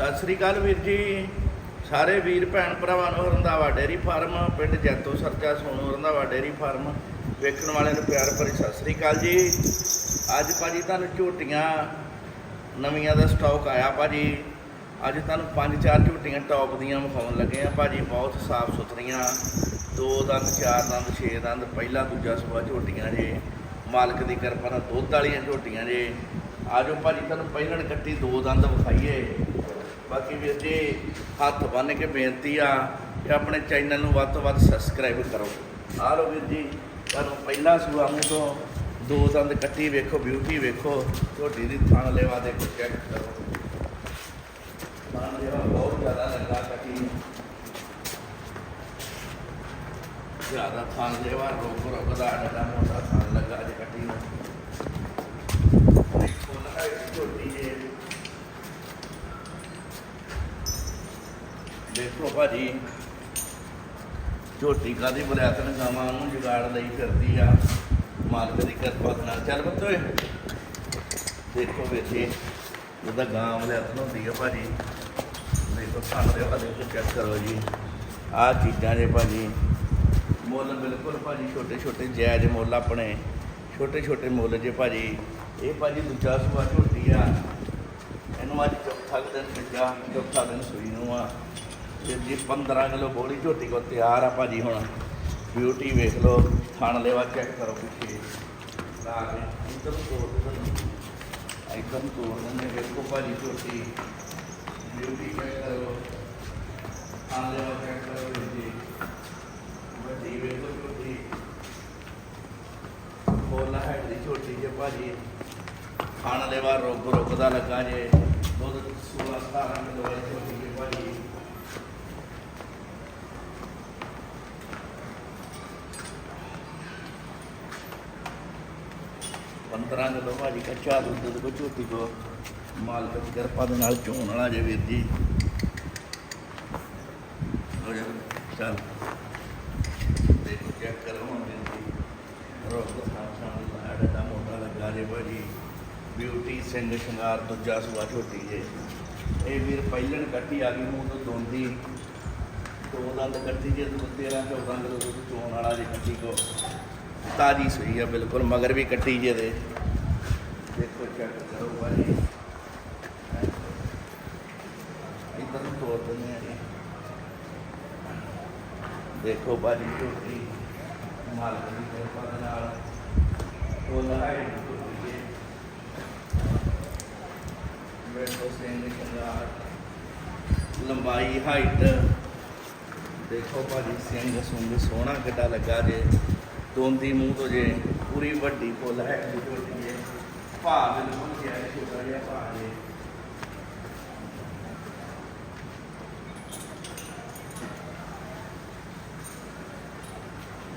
ਸਤਿ ਸ੍ਰੀ ਅਕਾਲ ਵੀਰ ਜੀ। ਸਾਰੇ ਵੀਰ ਭੈਣ ਭਰਾਵਾਂ ਨੂੰ ਰੰਧਾਵਾ ਡੇਰੀ ਫਾਰਮ, ਪਿੰਡ ਜੈਤੋ ਸਰਚਾ ਸੋਨੂ ਰੰਧਾਵਾ ਡੇਰੀ ਫਾਰਮ। ਵੇਖਣ ਵਾਲਿਆਂ ਨੂੰ ਪਿਆਰ ਭਰੀ ਸਤਿ ਸ੍ਰੀ ਅਕਾਲ ਜੀ। ਅੱਜ ਭਾਜੀ ਤੁਹਾਨੂੰ ਝੋਟੀਆਂ ਨਵੀਆਂ ਦਾ ਸਟਾਕ ਆਇਆ ਭਾਜੀ। ਅੱਜ ਤੁਹਾਨੂੰ ਪੰਜ ਚਾਰ ਝੋਟੀਆਂ ਟੌਪ ਦੀਆਂ ਵਿਖਾਉਣ ਲੱਗੇ ਆ ਭਾਜੀ। ਬਹੁਤ ਸਾਫ਼ ਸੁਥਰੀਆਂ। ਦੋ ਦੰਦ, ਚਾਰ ਦੰਦ, ਛੇ ਦੰਦ, ਪਹਿਲਾ ਦੂਜਾ ਸਵਾ ਝੋਟੀਆਂ ਜੇ। ਮਾਲਕ ਦੀ ਕਿਰਪਾ ਨਾਲ ਦੁੱਧ ਵਾਲੀਆਂ ਝੋਟੀਆਂ ਜੇ। ਆਜੋ ਭਾਜੀ, ਤੁਹਾਨੂੰ ਪਹਿਲਣ ਕੱਟੀ ਦੋ ਦੰਦ ਵਿਖਾਈਏ। ਬਾਕੀ ਵੀਰ ਜੀ, ਹੱਥ ਬੰਨ ਕੇ ਬੇਨਤੀ ਆ ਕਿ ਆਪਣੇ ਚੈਨਲ ਨੂੰ ਵੱਧ ਤੋਂ ਵੱਧ ਸਬਸਕ੍ਰਾਈਬ ਕਰੋ। ਆ ਲਓ ਵੀਰ ਜੀ, ਤੁਹਾਨੂੰ ਪਹਿਲਾ ਸੂਆ ਮੂੰਹ ਤੋਂ ਦੋ ਦੰਦ ਕੱਟੀ ਵੇਖੋ ਬਿਊਟੀ ਵੇਖੋ ਝੋਟੀ ਦੀ ਥਣ ਲੈਵਾ ਦੇ ਕੇ ਚੈੱਕ ਕਰੋ। ਥਣ ਲੈਵਾ ਬਹੁਤ ਜ਼ਿਆਦਾ ਲੱਗਾ ਕੱਟੀ। ਜ਼ਿਆਦਾ ਥਣ ਲੈਵਾ ਰੋਕ ਰੋਕ ਦਾ ਡਾਡਾ ਮੋਟਾ ਥਣ ਲੱਗਾ ਜੇ ਕੱਟੀ ਨੂੰ ਦੇਖੋ ਨਾ ਇਹ ਝੋਟੀ ਜੇ ਦੇਖੋ ਭਾਜੀ ਝੋਟੀ ਕਾਦੀ ਬਰਿਆਤਨ ਗਾਵਾਂ ਨੂੰ ਜੁਗਾੜ ਲਈ ਫਿਰਦੀ ਆ। ਮਾਲਕ ਦੀ ਕਿਰਪਾ ਦੇ ਨਾਲ। ਚੱਲ ਬੱਤੋਏ ਦੇਖੋ ਵੇਖੇ ਉਹਦਾ ਗਾਂ ਬਰਿਆਤਨ ਹੁੰਦੀ ਆ ਭਾਜੀ। ਦੇਖੋ ਸਾਡੇ ਵਾਲੇ ਦੇਖੋ ਚੈੱਕ ਕਰੋ ਜੀ। ਆਹ ਚੀਜ਼ਾਂ ਜੇ ਭਾਜੀ। ਮੁੱਲ ਬਿਲਕੁਲ ਭਾਜੀ ਛੋਟੇ ਛੋਟੇ ਜਾਇਜ਼ ਮੁੱਲ ਆਪਣੇ। ਛੋਟੇ ਛੋਟੇ ਮੁੱਲ ਜੇ ਭਾਜੀ। ਇਹ ਭਾਜੀ ਦੂਜਾ ਸੂਆ ਝੋਟੀ ਆ। ਇਹਨੂੰ ਅੱਜ ਚੌਥਾ ਕੁ ਦਿਨ ਭੇਜਾ ਚੌਥਾ ਦਿਨ ਸੂਈ ਨੂੰ ਆ। ਤੇ ਜੀ 15 ਕਿਲੋ ਬੋਲੀ ਝੋਟੀ ਕੋ ਤਿਆਰ ਆ ਭਾਜੀ ਹੁਣ। ਬਿਊਟੀ ਵੇਖ ਲਓ, ਥਣ ਲੈਵਾ ਚੈੱਕ ਕਰੋ ਪਿੱਛੇ। ਲਾ ਕੇ। ਇੱਧਰ ਨੂੰ ਤੋੜ ਦੇ ਇੱਧਰ ਤੋੜ ਦਿੰਦੇ ਵੇਖੋ ਭਾਜੀ ਝੋਟੀ। ਬਿਊਟੀ ਚੈੱਕ ਕਰੋ। ਥਣ ਲੈਵਾ ਚੈੱਕ ਕਰੋ ਵੀਰ ਜੀ ਵੱਡੀ ਵੇਖੋ ਝੋਟੀ। ਬੋਲਾ ਹੈਡ ਦੀ ਝੋਟੀ ਜੇ ਭਾਜੀ। ਖਾਣ ਲੈਵਾ ਰੋਗ ਰੋਗ ਦਾ ਲੱਗਾ ਜੇ। ਦੁੱਧ 16 17 ਕਿਲੋ ਵਾਲੀ ਝੋਟੀ ਜੇ ਭਾਜੀ। ਪੰਦਰਾਂ ਕਿਲੋ ਭਾਜੀ ਕੱਚਾ ਦੁੱਧ ਦੇ ਕੋ ਝੋਟੀ ਕੋ। ਮਾਲਕ ਦੀ ਕਿਰਪਾ ਦੇ ਨਾਲ ਚੋਣ ਵਾਲਾ ਜੇ ਵੀਰ ਜੀ। ਹੋ ਜਾ, ਚੱਲ। ਦੇਖੋ ਚੈੱਕ ਕਰੋ ਹੁਣ ਵੀਰ ਜੀ। ਰੋਗ ਦਾ ਸਾਹਮਣੇ ਲਾੜਾ ਦਾ ਮੋਟਾ ਲੱਗਾ ਜੇ ਭਾਜੀ। ਬਿਊਟੀ ਸਿੰਘ ਸ਼ਿੰਗਾਰ ਦੂਜਾ ਸੂਆ ਝੋਟੀ ਜੇ। ਇਹ ਵੀਰ ਪਹਿਲਣ ਕੱਟੀ ਆ ਗਈ, ਮੂੰਹ ਤੋਂ ਦੋਂਦੀ। ਦੋ ਦੰਦ ਕੱਟੀ ਜੇ ਤੂੰ 13 14 ਕਿਲੋ ਦੁੱਧ ਚੋਣ ਵਾਲਾ ਜੇ ਕੱਟੀ ਕੋ। ਤਾਜੀ ਸੂਈ ਆ, ਬਿਲਕੁਲ, ਮਗਰ ਵੀ ਕੱਟੀ ਜੇ ਦੇ। ਦੇਖੋ ਚੈੱਕ ਕਰੋ ਭਾਜੀ ਇਧਰ ਨੂੰ ਤੋੜ ਦਿੰਦੇ ਆ ਜੀ। ਦੇਖੋ ਭਾਜੀ ਝੋਟੀ ਮਾਲਕ ਦੀ ਕਿਰਪਾ ਦੇ ਨਾਲ। ਉਹ ਲਹਾਈ ਝੋਟੀ ਜੇ। ਵੇਖੋ ਸਿੰਘ ਸ਼ਿੰਗਾਰ ਲੰਬਾਈ, ਹਾਈਟ। ਦੇਖੋ ਭਾਜੀ ਸਿੰਘ ਸੁੰਗ ਸੋਹਣਾ ਕਿੱਡਾ ਲੱਗਾ ਜੇ। ਦੋਂਦੀ ਮੂੰਹ ਤੋਂ ਜੇ ਪੂਰੀ ਵੱਡੀ ਫੁੱਲ ਹੈ ਜੀ ਝੋਟੀ ਜੇ ਭਾਅ ਬਿਲਕੁਲ ਜਿਹਾ ਛੋਟਾ ਜਿਹਾ ਭਾਅ ਜੇ।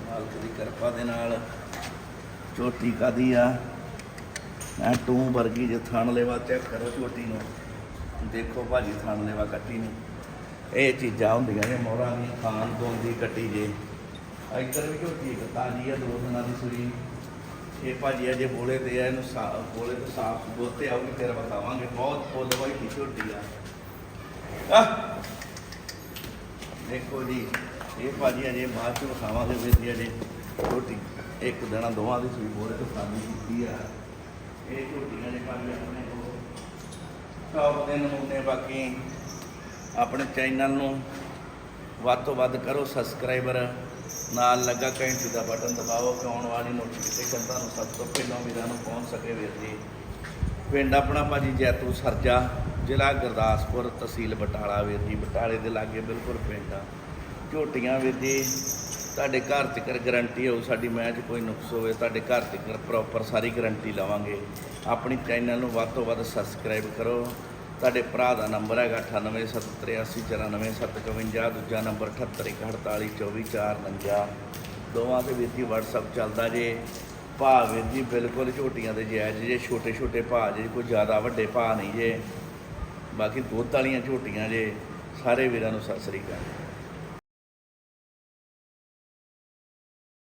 ਮਾਲਕ ਦੀ ਕਿਰਪਾ ਦੇ ਨਾਲ ਝੋਟੀ ਕਾਦੀ ਆ। ਐ ਟੂ ਵਰਗੀ ਜੇ ਥਣ ਲੈਵਾ ਚੈੱਕ ਕਰੋ ਝੋਟੀ ਨੂੰ। ਦੇਖੋ ਭਾਜੀ ਥਣ ਲੈਵਾ ਕੱਟੀ ਨੂੰ ਇਹ ਚੀਜ਼ਾਂ ਹੁੰਦੀਆਂ ਨੇ ਮੋਹਰਾਂ ਦੀ ਖਾਨ ਦੋਂਦੀ ਕੱਟੀ ਜੇ। ਇੱਧਰ ਵੀ ਝੋਟੀ ਇੱਕ ਤਾਜੀ ਆ, ਦੋ ਦਿਨਾਂ ਦੀ ਸੂਈ ਇਹ ਭਾਜੀ ਅਜੇ ਬੋਲੇ ਤੇ ਆ, ਇਹਨੂੰ ਸਾਫ਼ ਬੋਲੇ ਤੇ ਸਾਫ਼ ਬੋਤੇ ਆਉਗੀ ਫਿਰ ਬਤਾਵਾਂਗੇ ਬਹੁਤ ਫੁੱਲ ਵਾਲੀ ਝੋਟੀ ਆ। ਦੇਖੋ ਜੀ, ਇਹ ਭਾਜੀ ਅਜੇ ਬਾਅਦ ਚ ਵਿਖਾਵਾਂਗੇ ਵੀਰ ਜੀ ਅਜੇ ਝੋਟੀ ਇੱਕ ਦਿਨਾਂ ਦੋਵਾਂ ਦੀ ਸੂਈ ਬੋਲੇ ਤੋਂ ਖਾਲੀ ਕੀਤੀ ਆ। ਇਹ ਝੋਟੀਆਂ ਨੇ ਭਾਜੀ ਆਪਣੇ ਟੌਪ ਦੇ ਨਮੂਨੇ ਬਾਕੀ ਆਪਣੇ ਚੈਨਲ ਨੂੰ। ਵੱਧ ਤੋਂ ਵੱਧ ਕਰੋ ਸਬਸਕ੍ਰਾਈਬਰ ਨਾਲ ਲੱਗਾ ਘੰਟੀ ਦਾ ਬਟਨ ਦਬਾਓ ਕਿ ਆਉਣ ਵਾਲੀ ਨੋਟੀਫਿਕੇਸ਼ਨ ਤੁਹਾਨੂੰ ਸਭ ਤੋਂ ਪਹਿਲਾਂ ਵੀਰਾਂ ਨੂੰ ਪਹੁੰਚ ਸਕੇ ਵੀਰ ਜੀ। ਪਿੰਡ ਆਪਣਾ ਭਾਜੀ ਜੈਤੂ ਸਰਜਾ, ਜ਼ਿਲ੍ਹਾ ਗੁਰਦਾਸਪੁਰ ਤਹਿਸੀਲ ਬਟਾਲਾ ਵੀਰ ਜੀ। ਬਟਾਲੇ ਦੇ ਲਾਗੇ ਬਿਲਕੁਲ ਪਿੰਡ ਆ। ਝੋਟੀਆਂ ਵੀਰ ਜੀ, ਤੁਹਾਡੇ ਘਰ ਤੱਕਰ ਗਾਰੰਟੀ ਹੋਊ, ਸਾਡੀ ਮੈਂ 'ਚ ਕੋਈ ਨੁਕਸ ਹੋਵੇ, ਤੁਹਾਡੇ ਘਰ ਤੱਕ ਪ੍ਰੋਪਰ ਸਾਰੀ ਗਾਰੰਟੀ ਲਵਾਂਗੇ। ਆਪਣੀ ਚੈਨਲ ਨੂੰ ਵੱਧ ਤੋਂ ਵੱਧ ਸਬਸਕ੍ਰਾਈਬ ਕਰੋ। ਤੁਹਾਡੇ ਭਰਾ ਦਾ ਨੰਬਰ ਹੈਗਾ 9873849752 ਦੂਜਾ ਨੰਬਰ 7814242449 ਦੋਵਾਂ 'ਤੇ ਵੀਰ ਜੀ WhatsApp ਚੱਲਦਾ ਜੇ। ਭਾਅ ਵੀਰ ਜੀ, ਬਿਲਕੁਲ ਝੋਟੀਆਂ ਦੇ ਜਾਇਜ਼ ਜੇ ਛੋਟੇ ਛੋਟੇ ਭਾਅ ਜੇ, ਕੋਈ ਜ਼ਿਆਦਾ ਵੱਡੇ ਭਾਅ ਨਹੀਂ ਜੇ। ਬਾਕੀ ਦੁੱਧ ਵਾਲੀਆਂ ਝੋਟੀਆਂ ਜੇ, ਸਾਰੇ ਵੀਰਾਂ ਨੂੰ ਸਤਿ ਸ੍ਰੀ ਅਕਾਲ।